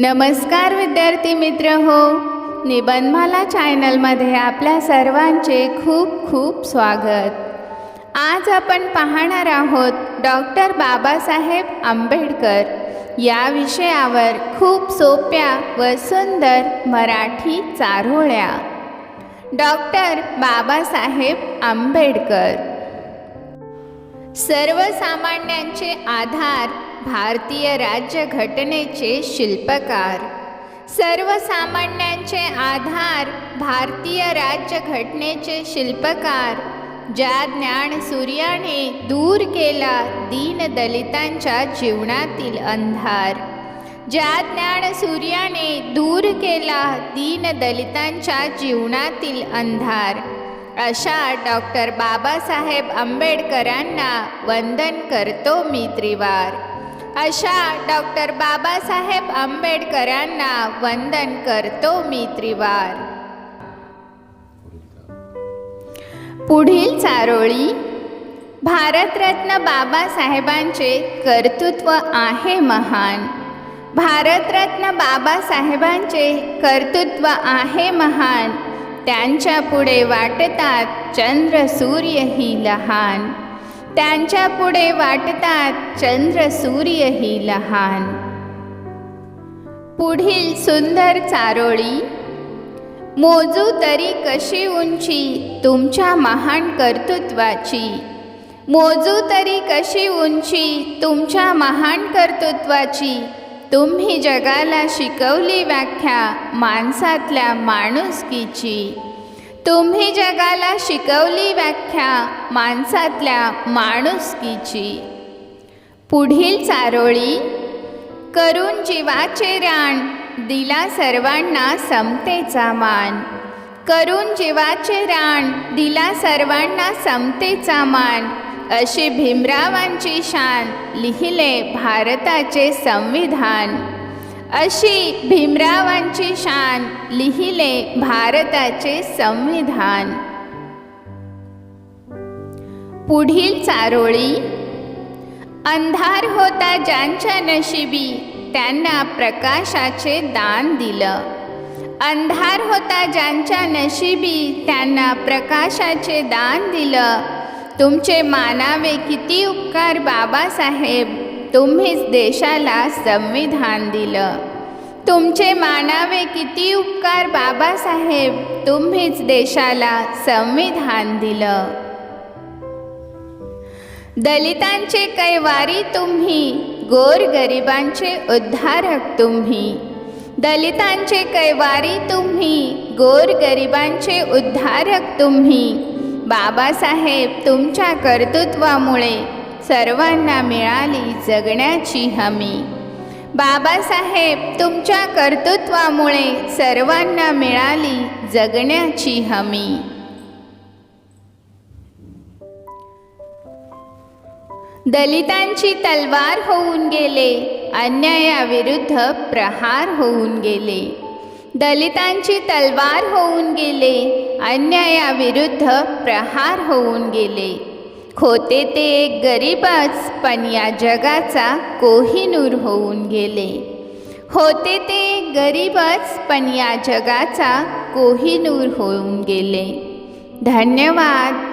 नमस्कार विद्यार्थी मित्र हो. निबंधमाला चॅनलमध्ये आपल्या सर्वांचे खूप खूप स्वागत. आज आपण पाहणार आहोत डॉक्टर बाबासाहेब आंबेडकर या विषयावर खूप सोप्या व सुंदर मराठी चारोळ्या. डॉक्टर बाबासाहेब आंबेडकर. सर्वसामान्यांचे आधार भारतीय राज्यघटनेचे शिल्पकार. सर्वसामान्यांचे आधार भारतीय राज्यघटनेचे शिल्पकार. ज्या ज्ञान सूर्याने दूर केला दीनदलितांच्या जीवनातील अंधार. ज्या ज्ञान सूर्याने दूर केला दीनदलितांच्या जीवनातील अंधार. अशा डॉक्टर बाबासाहेब आंबेडकरांना वंदन करतो मी त्रिवार. अशा डॉक्टर बाबासाहेब आंबेडकरांना वंदन करतो मी त्रिवार. पुढील चारोळी भारतरत्न बाबासाहेबांचे कर्तृत्व आहे महान. भारतरत्न बाबासाहेबांचे कर्तृत्व आहे महान. त्यांच्या पुढे वाटतात चंद्र सूर्यही लहान. त्यांच्या पुढे वाटतात चंद्र सूर्यही लहान. पुढील सुंदर चारोळी मोजू तरी कशी उंची तुमच्या महान कर्तृत्वाची. मोजू तरी कशी उंची तुमच्या महान कर्तृत्वाची. तुम्ही जगाला शिकवली व्याख्या माणसातल्या माणुसकीची. तुम्ही जगाला शिकवली व्याख्या माणसातल्या माणुसकीची. पुढील चारोळी करून जीवाचे राण दिला सर्वांना समतेचा मान. करून जीवाचे राण दिला सर्वांना समतेचा मान. अशी भीमरावांची शान लिहिले भारताचे संविधान. अशी भीमरावांची शान लिहिले भारताचे संविधान. पुढील चारोळी अंधार होता ज्यांच्या नशिबी त्यांना प्रकाशाचे दान दिलं. अंधार होता ज्यांच्या नशिबी त्यांना प्रकाशाचे दान दिलं. तुमचे मानावे किती उपकार बाबासाहेब तुम्हीच देशाला संविधान दिलं. तुमचे मानावे किती उपकार बाबासाहेब तुम्हीच देशाला संविधान दिलं. दलितांचे कैवारी तुम्ही गोरगरिबांचे उद्धारक तुम्ही. दलितांचे कैवारी तुम्ही गोरगरिबांचे उद्धारक तुम्ही. बाबासाहेब तुमच्या कर्तृत्वामुळे सर्वांना मिळाली जगण्याची हमी. बाबासाहेब तुमच्या कर्तृत्वामुळे सर्वांना मिळाली जगण्याची हमी. दलितांची तलवार होऊन गेले अन्यायाविरुद्ध प्रहार होऊन गेले. दलितांची तलवार होऊन गेले अन्यायाविरुद्ध प्रहार होऊन गेले. होते ते एक गरीबच पण या जगाचा कोहिनूर होऊन गेले. होते ते एक गरीबच पण या जगाचा कोहिनूर होऊन गेले. धन्यवाद.